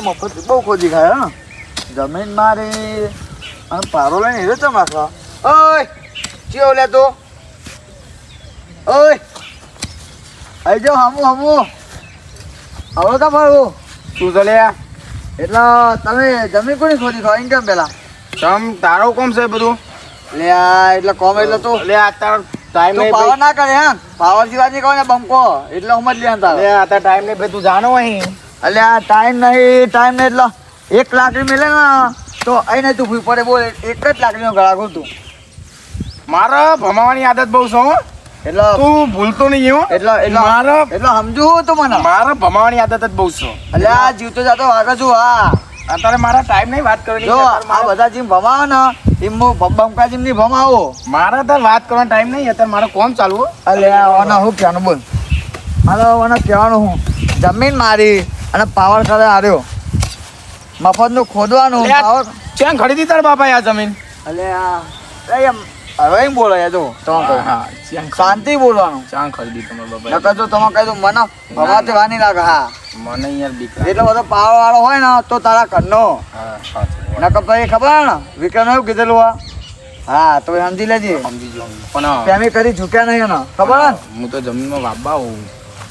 મફત બહુ ખોજી ખાય હા? જમીન મારી અને પારો લઈને હેરો ચમ રાખવા ઓય ચિયો લે તો. ઓય આઈ જાઓ હમુ હમુ. આવો તો મારું તું તો લે એટલે તમે જમીન કોની ખોદી ખાવા એમ પેલા? તમ તારો કોમ છે બધું? લે આ એટલે કોમ એટલે તો. લે આ તારો ટાઈમ તું નહીં પાવર ના કરે હા? પાવર સિવાય નહીં કહો ને બંકો એટલે હું જ લે તારે. લે આ ટાઈમ નહીં ભાઈ તું જાણો અહીં. એટલે આ ટાઈમ નહીં ટાઈમ નહીં એટલે એક લાકડી મેલે ને તો અહીં તું ભૂઈ પડે બોલ એક જ લાકડીનો ગળા ખોલ તું. મારે ભમાવાની આદત બહુ છે એટલે તું ભૂલતો નહીં હું. એટલે એટલે મારે એટલે સમજુ તું મને. મારે ભમાવાની આદત જ બહુ છે. એટલે આ જીવતો જાતો વાગે છું હા. અત્યારે મારા ટાઈમ નહીં વાત કરવાની જો આ બધા જીમ ભમાવો ને એમ બમકા જીમની ભમાવો. મારે તો વાત કરવાનો ટાઈમ નહીં અત્યારે મારો કોમ ચાલુ અલ્યા ઓના હું કહેવાનું બોલ. મારે ઓના કહેવાનું હું. જમીન મારી. અને પાવર કરે મફત મફતનું ખોદવાનું પાવર ક્યાં ખરીદી તાર બાપા આ જમીન? અલે આ એમ હવે એમ બોલો યાર જો તમે કહો. શાંતિ બોલવાનું. ક્યાં ખરીદી તમે બાપા નકર જો તમે કહી દો મને ભમાતે વાની લાગે હા. મને યાર બીક એટલો બધો પાવર વાળો હોય ને તો તારા ઘરનો. હા નકર ભાઈ ખબર ને વિક્રમ એવું કીધેલું આ હા તો સમજી લેજે. સમજી જો પણ પ્રેમી કરી ઝૂક્યા નહીં ને. ખબર હું તો જમીનમાં વાપા હોઉં.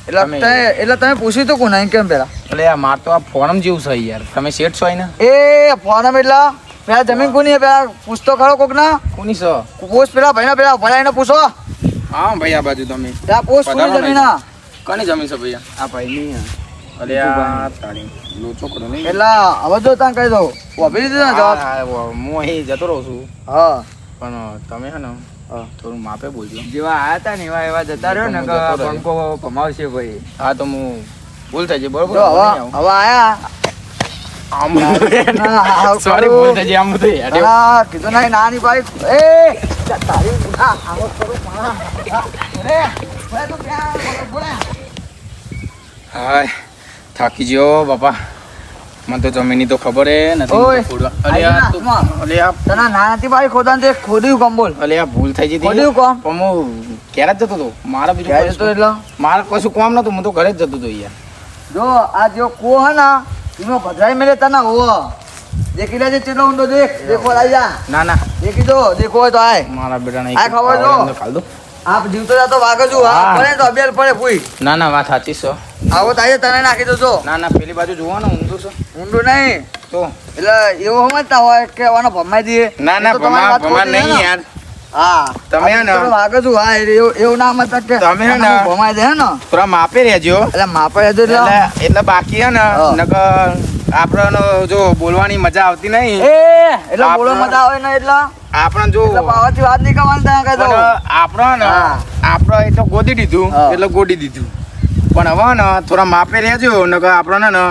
એટલે તમે- એટલે તમે પૂછ્યું તો કોને? કેમ પેલા? એટલે આ માર તો આ ફોરમ જેવું છે યાર. તમે શેઠ છો ને એ પેલા પેલા જમીન કોની પેલા પૂછતો ખરો કોક ના કોની છો? પૂછ પેલા ભાઈ પેલા ભલાઈને પૂછો. હા ભાઈ આ બાજુ તમે. ત્યાં પૂછ કોની જમીન આ? કોની જમીન છે ભાઈ આ? ભાઈ ની અરે આ તારી લોચો કરો નહીં એટલે હવે જો ત્યાં કહી દઉં. વાપરી દીધો ને જવાબ. હા, અહીં જતો રહું છું. હા. પણ તમે હે ને. થોડું માપે બોલજો. જેવા આયા તા ને એવા એવા જતા રહ્યો ને. બંકો ભમાવશે ભાઈ. હા તો હું ભૂલ થઈ જાય બરોબર હવે આયા. થાકી ગયો બાપા. મને તો જમીની તો ખબર હે નથી ખોડવા- અલે આ તું- અલે આ તને નાનાથી ભાઈ ખોદાન તે ખોદ્યું કોમ બોલ. અલે આ ભૂલ થઈ જતી ખોદ્યું કોમ? પણ હું ક્યારે જ જતો તો મારા બીજું જતો એટલે? મારે કશું કામ નતું હું તો ઘરે જ જતો તો યાર જો આ જો કો હે ને એમાં ભદ્રાઈ મેલે તને હો દેખી લેજે ચેટલો ઊંડો દેખ. દેખો લાઈ જા. ના ના. દેખી દો દેખો હોય તો આય. મારા બેટાને આ ખબર જો. ખાલ દો. આપ જીવતો જાતો વાગે છું હા. પડે તો અબેલ પડે ફૂઈ ના ના વાત સાચી છે. આવો તાજે તને નાખી દો છો ના ના પેલી બાજુ જોવો ને ઊંધું છે. ઊંડું નહીં. તો. એટલે એવું સમજતા હોય કે આનો ભમાઈ દઈએ. ના ના ભમા ભમા નહીં યાર. હા. તમે ને- વાગે છું હા એવું ના મતલબ કે તમે ને- ભમાઈ દે હે ને. થોડા માપે રહેજો. એટલે માપે હતું એટલે એટલે એટલે બાકી હે ને નકર આપણને જો બોલવાની મજા આવતી નહીં. એ એટલે બોલો મજા આવે ને એટલે? આપણે જો પાવાથી વાત નહીં કરવાની ત્યાં કહેતો આપણે ને. આપણે એ તો ગોદી દીધું એટલે ગોદી દીધું. પણ હવે ને થોડા માપે રહેજો નકર આપણને ને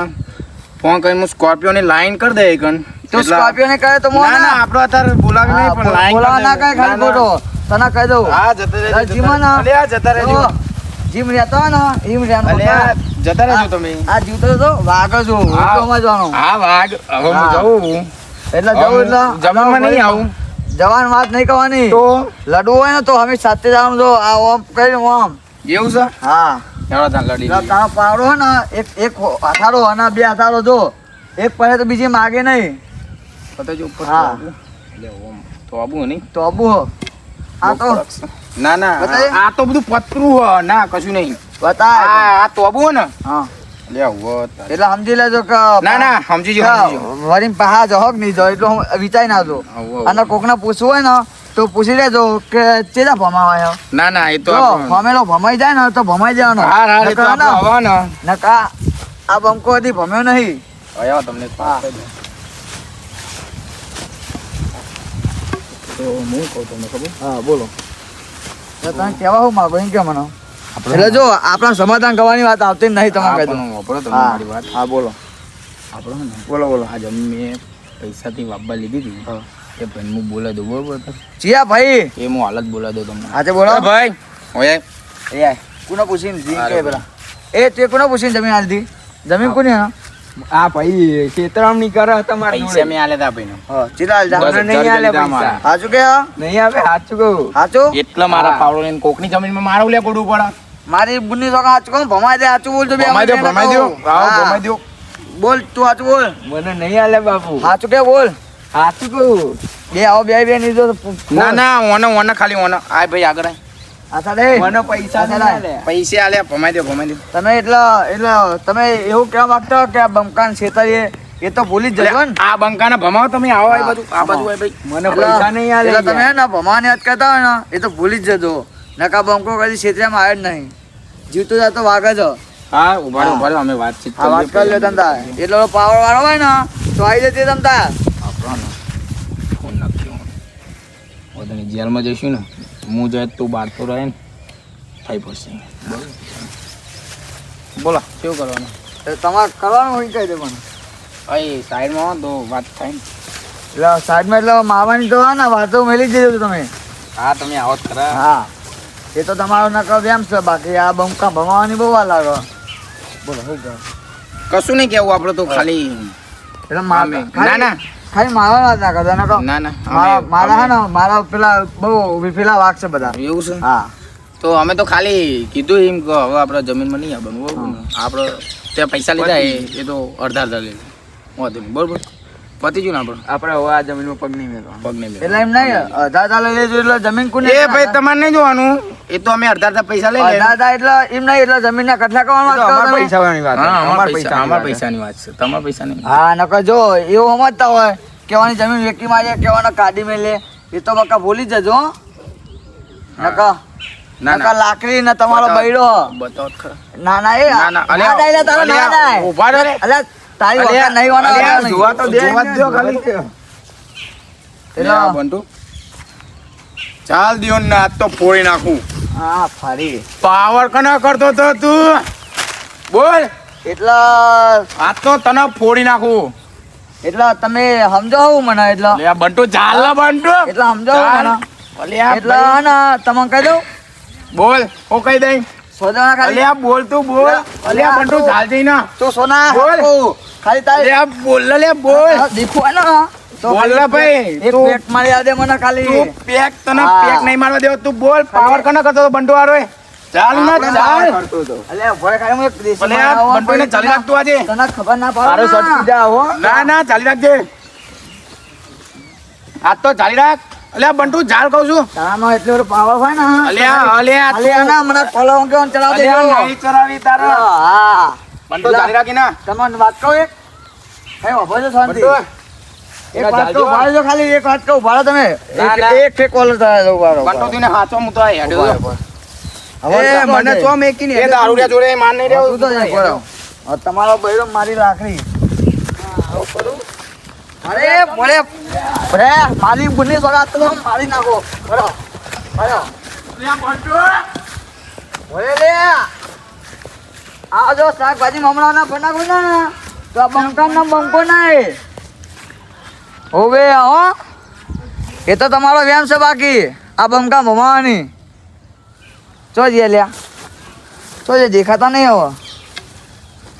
ફોન કરી હું સ્કોર્પિયો ની લાઈન કરી દે એકન. તો સ્કોર્પિયો ને કહે તો ના ના આપણે અત્યારે બોલાવી નહીં પણ લાઈન બોલાવા ના કહે ખાલી ખોટો. તને કહી દઉં. હા જતા રહેજો આ જતા ના- અલે આ જતા રહેજો. જીમ રહેતો હોય ને જીમ રહેતો જતા રહેજો તમે. આ જીવતો તો વાઘ જો સમજવાનું હા. વાઘ. હવે હું હા. એટલે જવું એટલે જમવામાં નહીં આવું. જવાન વાત નહીં કરવાની. તો? લડવું હોય ને તો અમે સાથે જવાનું જો આ ઓમ કરીને ઓમ. એવું છે? હા. તારો પાવડો ને એક એક હાથારો અને બે હથારો જો. એક પડે તો બીજી માગે નહીં. પતા જો ઉપર હા. તો આબુ. આ તો ના ના? આ તો બધું પતરું હ. ના કશું નહીં. બતા આ તોબુ હે ને. હા. એટલે સમજી લેજો કે ના ના સમજી જો સમજી પહા જહો કે નહીં જાઓ એટલું હું વિચારી ના આવો. અને કોકને પૂછવું હોય ને તો પૂછી લેજો કે ચેલા ભમાવા આવ્યો ના ના એ તો ભમેલો ભમાઈ જાય ને તો ભમાઈ જવાનો. હા હા એ તો નકા આ બંકો હતી ભમ્યો નહીં. આયા તમને તો હું કહું તમને ખબર હા બોલો. તો તમે કહેવા હું માગો એમ કે મને? એટલે જો આપણા સમાધાન કરવાની વાત આવતી નહીં તમે કહી વાપરો તમે હા. મારી વાત. હા બોલો. આપણો બોલો બોલો. આ જમીન મેં પૈસાથી વાપવા લીધી હતી. એ ભાઈ હું બોલા દઉં બરોબર? જીયા ભાઈ. એ હું હાલત બોલાવી દઉં તમને. આજે બોલો. ભાઈ ઓય. એ કોને પૂછીને? જી કે પેલા. એ તે કોને પૂછીને જમીન આલી હતી જમીન કોની હા? આ ભાઈ છેતરામણી કરે તમારે પૈસા મેં આલ્યા તા ભાઈને. હા ચીલા આલજા મને નહીં આલે પૈસા. મારા. હાચું કે હા? નહીં આવે સાચું કહું. હાચું? એટલા મારા. પાવડો લઈને કોકની જમીનમાં મારું લે પડવું પડે. મારી બુની સોકા હાચું કહું? ભમાઈ દે હાચું બોલજો બે ભમાઈ દે ભમાઈ દે. આવો ભમાઈ દે. બોલ તું સાચું બોલ. મને નહીં આલે બાપુ. સાચું કે બોલ. સાચું કહું. બે આવો બે બે નહીં જો તો ના ના ઓનો ઓનો ખાલી ઓનો આ ભાઈ આગળ આય. મને પૈસા પૈસે આલે ભમાઈ દે ભમાઈ દે. તમે એટલા એટલે તમે એવું કહેવા માંગતા હો કે આ બંકાન છેતરીએ એ તો ભૂલી જ જજો ને. આ બંકાને ભમાવો તમે આવો આ બાજુ આ બાજુ ભાઈ. મને પૈસા નહીં આલે એટલે તમે ને ભમાને યાદ કરતા હોય ને એ તો ભૂલી જ જજો. નકા બંકો કદી છેતરામાં આવે જ નહીં. જીવતો જાતો વાગે જ. હા ઊભા ઊભા અમે વાતચીત આ વાત કરી લો તમતા એટલો પાવર વાળો હોય ને તો આવી જતી તમતા આપણો ફોન નાખ્યો. જેલમાં જઈશું ને. હું જાય તું બહાર તો રહે ને. થઈ પડશે બોલો કેવું કરવાનું? તમારે કરવાનું હોય કહી દે પણ અહીં સાઈડમાં હો તો વાત થાય ને. એટલે સાઈડમાં એટલે માવાની તો હોય ને વાતો મેલી જ જજો તમે. હા તમે આવો જ ખરા. હા. એ તો તમારો નકલ વ્યામ છે બાકી આ બમકા ભમાવાની બહુ વાર લાગે. બોલો શું કહો કશું નહીં કેવું આપણે તો ખાલી એટલે મામે ના ના. ખાલી મારા વાત ના કરતા ના ના મારા મારા હે ને મારા પેલા બહુ વિફેલા વાગ છે બધા. એવું છે? હા. તો અમે તો ખાલી કીધું એમ કે હવે આપણે જમીનમાં નહીં આવવાનું બરોબર? આપણે ત્યાં પૈસા લીધા એ તો અડધા અડધા લઈ બરોબર? પતી ગયું ને આપણે? આપણે હવે આ જમીનમાં પગ નહીં મેળવાનો પગ નહીં એટલે એમ નહીં અધા અધા લઈ લેજો એટલે જમીન કોને એ ભાઈ તમારે નહીં જોવાનું. એ તો અમે અડધા અડધા પૈસા લઈ લઈએ અધા એટલે એમ નહીં એટલે જમીન ના કટલા કરવાનું અમારા. પૈસાવાળી વાત હા અમારા પૈસા અમારા પૈસાની પૈસાની વાત છે. તમારા પૈસા નહીં હા નકર જો એવું સમજતા હોય કેવાની જમીન વેકી મારી કેવાનો કાઢી મેલે એ તો બકા ભૂલી જજો. નકર ના લાકડી ને તમારો. બૈડો. બતાવ ના ના એ ના ના ના ડાયલા તારો ના અલ્યા, ડાય. રે. અલ્યા, તારી વખત નહીં વાના જોવા તો દે જોવા ખાલી. એટલે બંટુ. ચાલ દિયો ને આજ તો ફોડી નાખું. હા ફરી પાવર કના કરતો તો તું? બોલ. એટલા આજ તો તને ફોડી નાખું. એટલા તમે સમજાવું મને એટલે. લે બંટુ ચાલ ના બંટુ. એટલે સમજાવો મને. એટલે ભાઈ. તમને કહી દઉં? બોલ હું કહી દઈ સોના ખાલી. આ બોલ તું બોલ. અલે આ બંટુ તું- ચાલ જઈ ના. તું સોના બોલ. ખાલી તારે આ બોલ લે બોલ. દેખો હોય બોલ ખાલી ભાઈ. એક પેક મારી આદે મને ખાલી. તું પેક તને પેક નહીં મારવા દેવો. તું બોલ પાવર કના કરતો તો બંટુ વાળો ચાલ ને ચાલ. ના કરતો હતો. અલ્યા ભોય ખાલી હું એક દેશી અલ્યા બનાવવા બંટુને ચાલી રાખતું આજે. તને ખબર ના પડે શર્ટ ને. સીધા હો ના ના ચાલી રાખજે. આજ તો ચાલી રાખ. અલ્યા બંટુ જાળ કહું છું. તારામાં એટલો બધો પાવર હોય ને અલ્યા અલ્યા અલ્યા ના મને કોલો કેવો ચલાવ દે અલ્યા નહીં ચલાવી તારે. હા બંટુ ચાલી રાખી ના. તમને વાત કહું એક? હે ઊભો છો શાંતિ? એક વાત કહું ઊભા જો ખાલી એક વાત કહું ભાડો તમે? એક-. ફેક કોલર થાય જો રહો, બંટુ. તીને હાચો હું તો આ હેડ્યો હવે મને તો મને ને એ દારૂડિયા જોડે માન નહીં તું તો જાય, રહ્યો તમારો બૈરો મારી લાકડી અરે બોલે બોલે મારી ગુની સોડા તો મારી નાખો. બરો બરો. બોલે લે. આ જો શાકભાજી હમણાં ના બનાવું ને. તો આ બંકા ના બંકો નહીં હોવે હો. એ તો તમારો વ્યાયામ છે બાકી. આ બંકા મમાવાની. ચો જઈએ લ્યા. ચો જે દેખાતા નહીં હવે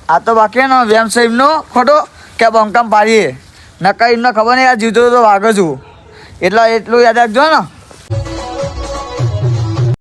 આ તો બાકી છે એમનો ખોટો કે બંકામ પાડીએ. નકા એમને ખબર નહીં આ જીવતો તો વાગે છું એટલે એટલું યાદ રાખજો ને.